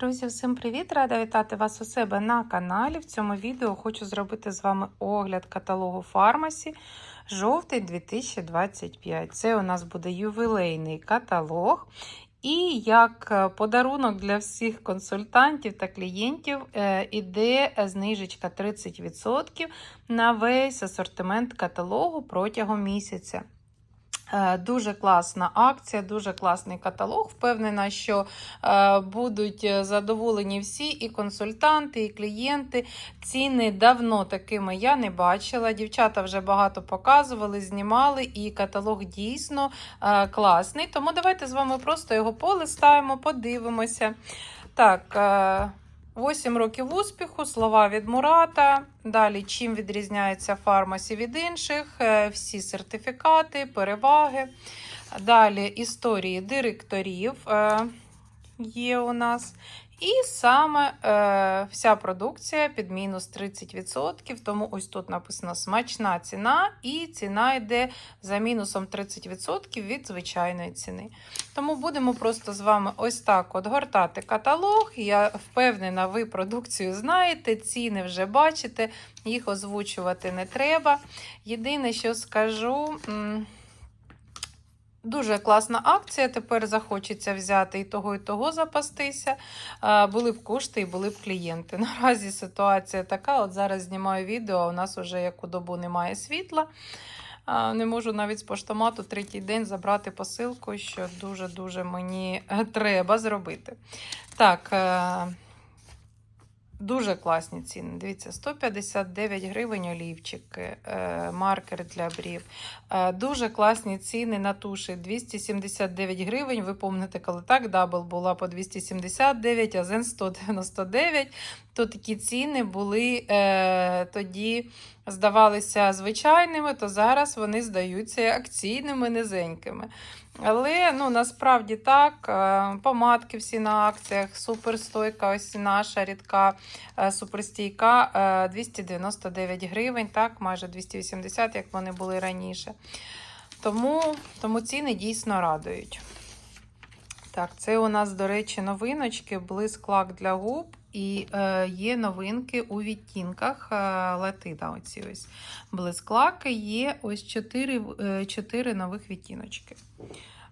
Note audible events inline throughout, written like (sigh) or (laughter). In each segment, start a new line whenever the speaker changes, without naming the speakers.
Друзі, всім привіт! Рада вітати вас у себе на каналі. В цьому відео хочу зробити з вами огляд каталогу Фармасі жовтий 2025. Це у нас буде ювілейний каталог. І як е, подарунок для всіх консультантів та клієнтів е, іде знижечка 30% на весь асортимент каталогу протягом місяця. Е, Дуже класна акція, дуже класний каталог. Впевнена, що е, будуть задоволені всі і консультанти, і клієнти. Ціни давно такими я не бачила. Дівчата вже багато показували, знімали, і каталог дійсно е, класний. Тому давайте з вами просто його полистаємо, подивимося. Так. Е, 8 років успіху, слова від Мурата. Далі, чим відрізняється фармасі від інших, е, всі сертифікати, переваги. Далі історії директорів е, є у нас. І саме е, вся продукція під мінус 30%. Тому ось тут написано смачна ціна, і ціна йде за мінусом 30% від звичайної ціни. Тому будемо просто з вами ось так от гортати каталог. Я впевнена, ви продукцію знаєте, ціни вже бачите, їх озвучувати не треба. Єдине, що скажу. Дуже класна акція. Тепер захочеться взяти і того, і того запастися. Були б кошти і були б клієнти. (laughs) Наразі ситуація така. От зараз знімаю відео, у нас вже яку добу немає світла. Не можу навіть з поштомату третій день забрати посилку, що дуже-дуже мені е, треба зробити. Так. Дуже класні ціни. Дивіться, 159 гривень олівчики, е, маркер для брів. Е, Дуже класні ціни на туші. 279 гривень. Ви помните, коли так, дабл була по 279, а зен 199. То такі ціни були е, тоді, здавалися звичайними, то зараз вони здаються акційними низенькими. Але ну, насправді так, е, помадки всі на акціях, суперстойка, ось наша рідка е, суперстійка е, 299 гривень, так, майже 280, як вони були раніше. Тому, тому ціни дійсно радують. Так, це у нас, до речі, новиночки, блиск лак для губ. І е, є новинки у відтінках е, латина. Оці ось блисклаки. Є ось 4, е, 4 нових відтіночки.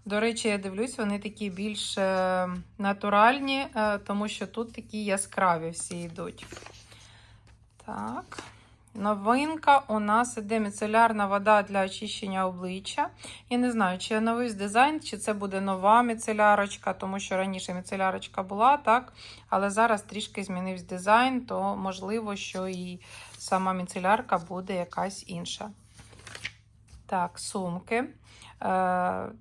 До речі, я дивлюсь, вони такі більш е, натуральні, е, тому що тут такі яскраві всі йдуть. Так. Новинка у нас іде міцелярна вода для очищення обличчя. Я не знаю, чи новий дизайн, чи це буде нова міцелярочка, тому що раніше міцелярочка була, так. Але зараз трішки змінився дизайн, то можливо, що і сама міцелярка буде якась інша. Так, сумки. Е,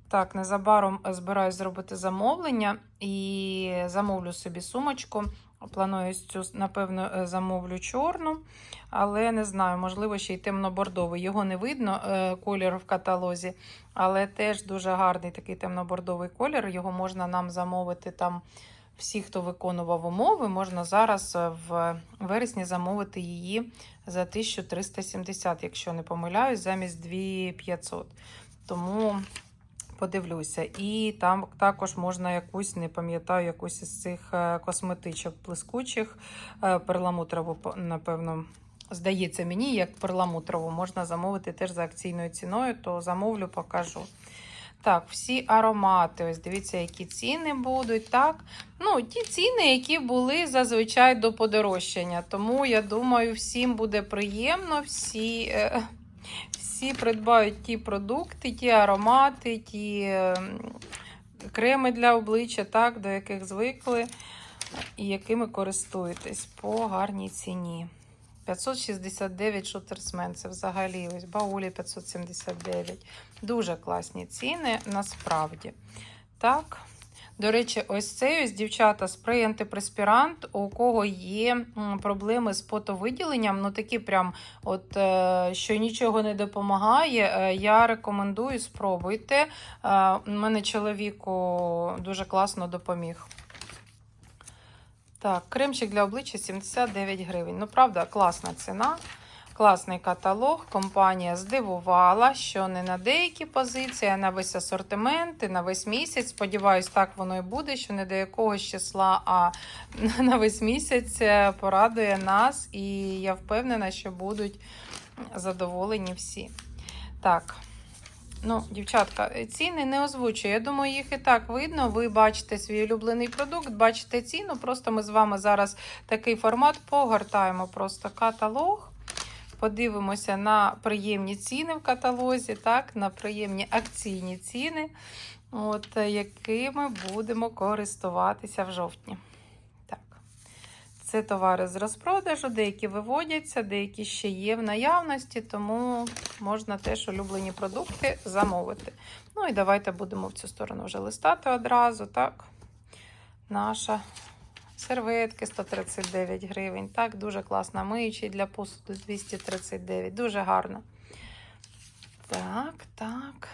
так, незабаром збираюсь зробити замовлення і замовлю собі сумочку. Планую цю, напевно, е, замовлю чорну, але не знаю, можливо, ще й темно-бордовий. Його не видно, е, колір в каталозі, але теж дуже гарний такий темно-бордовий колір. Його можна нам замовити там. Всі, хто виконував умови, можна зараз е, в вересні замовити її за 1370, якщо не помиляюсь, замість 2500. Тому подивлюся. І там також можна якусь, не пам'ятаю, якусь із цих е, косметичок блискучих, е, перламутрову, напевно. Здається мені, як перламутрову можна замовити теж за акційною ціною, то замовлю, покажу. Так, всі аромати. Ось дивіться, які ціни будуть. Так, ну ті ціни, які були зазвичай до подорожчання. Тому я думаю, всім буде приємно, всі, е, всі придбають ті продукти, ті аромати, ті креми для обличчя, так, до яких звикли і якими користуєтесь по гарній ціні. 569 шутерсмен. Це взагалі ось баулі 579. Дуже класні ціни, насправді. Так. До речі, ось цей ось дівчата спрей антипреспірант, у кого є проблеми з потовиділенням, ну такі прям, от е, що нічого не допомагає. е, Я рекомендую, спробуйте. Е, У мене чоловіку дуже класно допоміг. Так, кремчик для обличчя 79 гривень. Ну, правда, класна ціна. Класний каталог. Компанія здивувала, що не на деякі позиції, а на весь асортимент і на весь місяць. Сподіваюсь, так воно і буде, що не до якогось числа, а (laughs) на весь місяць е, порадує нас. І я впевнена, що будуть задоволені всі. Так. Ну, дівчатка, ціни не озвучую. Я думаю, їх і так видно. Ви бачите свій улюблений продукт, бачите ціну. Просто ми з вами зараз такий формат погортаємо просто каталог. Подивимося на приємні ціни в каталозі, так, на приємні акційні ціни, от, якими будемо користуватися в жовтні. Так. Це товари з розпродажу, деякі виводяться, деякі ще є в наявності, тому можна теж улюблені продукти замовити. Ну і давайте будемо в цю сторону вже листати одразу. Так, наша серветки 139 гривень. Так, дуже класна миючий для посуду 239. Дуже гарно. Так, так.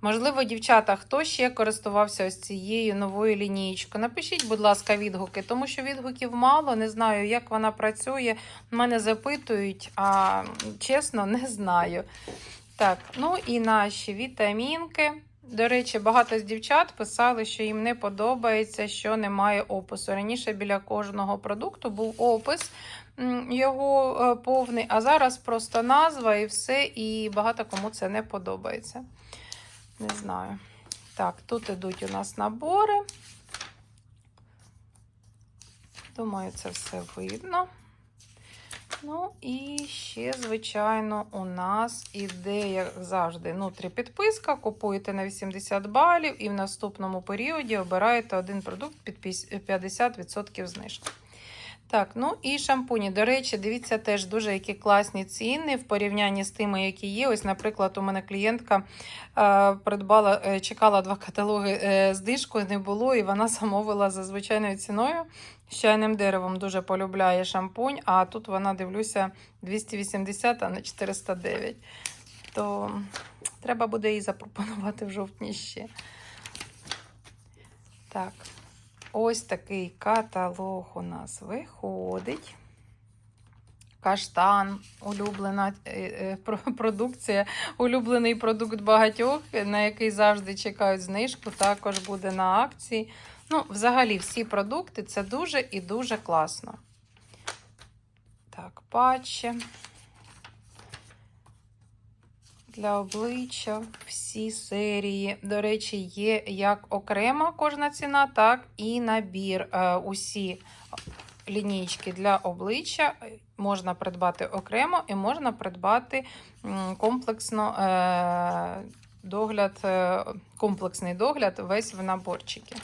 Можливо, дівчата, хто ще користувався ось цією новою лінієчкою? Напишіть, будь ласка, відгуки, тому що відгуків мало. Не знаю, як вона працює. Мене запитують, а чесно, не знаю. Так, ну і наші вітамінки. До речі, багато з дівчат писали, що їм не подобається, що немає опису. Раніше біля кожного продукту був опис його е, повний, а зараз просто назва і все, і багато кому це не подобається. Не знаю. Так, тут ідуть у нас набори. Думаю, це все видно. Ну, і ще, звичайно, у нас іде, як завжди, внутрі підписка. Купуєте на 80 балів і в наступному періоді обираєте один продукт під 50% знижки. Так, ну і шампуні. До речі, дивіться теж дуже які класні ціни в порівнянні з тими, які є. Ось, наприклад, у мене клієнтка е, придбала, е, чекала два каталоги е, знижкою, не було, і вона замовила за звичайною ціною. З чайним деревом дуже полюбляє шампунь, а тут вона, дивлюся, 280, а не 409. То треба буде їй запропонувати в жовтні ще. Так. Ось такий каталог у нас виходить. Каштан, улюблена е, е, про- продукція, улюблений продукт багатьох, на який завжди чекають знижку, також буде на акції. Ну, взагалі, всі продукти це дуже і дуже класно. Так, патчі. Для обличчя всі серії. До речі, є як окрема кожна ціна, так і набір. Е, Усі лінійки для обличчя можна придбати окремо і можна придбати комплексно е, догляд, е, комплексний догляд весь в наборчики.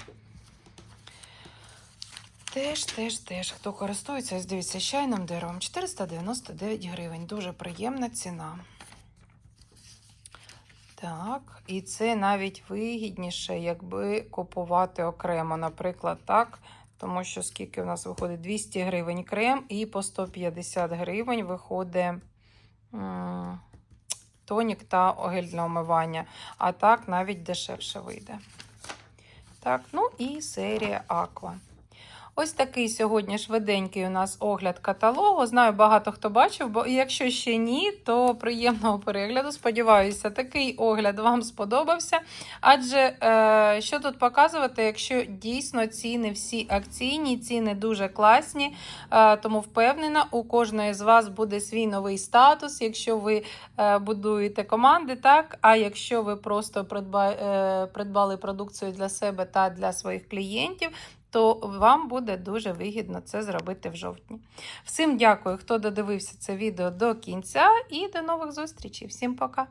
Теж, теж, теж, хто користується, дивіться, чайним деревом 499 гривень. Дуже приємна ціна. Так, і це навіть вигідніше, якби купувати окремо, наприклад, так. Тому що скільки в нас виходить 200 гривень крем, і по 150 гривень виходить тонік та гель для омивання. А так навіть дешевше вийде. Так, ну і серія Аква. Ось такий сьогодні швиденький у нас огляд каталогу. Знаю, багато хто бачив, бо якщо ще ні, то приємного перегляду. Сподіваюся, такий огляд вам сподобався. Адже е, що тут показувати, якщо дійсно ціни всі акційні, ціни дуже класні, е, тому впевнена, у кожної з вас буде свій новий статус, якщо ви е, будуєте команди, так. А якщо ви просто е, придбали продукцію для себе та для своїх клієнтів то вам буде дуже вигідно це зробити в жовтні. Всім дякую, хто додивився це відео до кінця, і до нових зустрічей. Всім пока!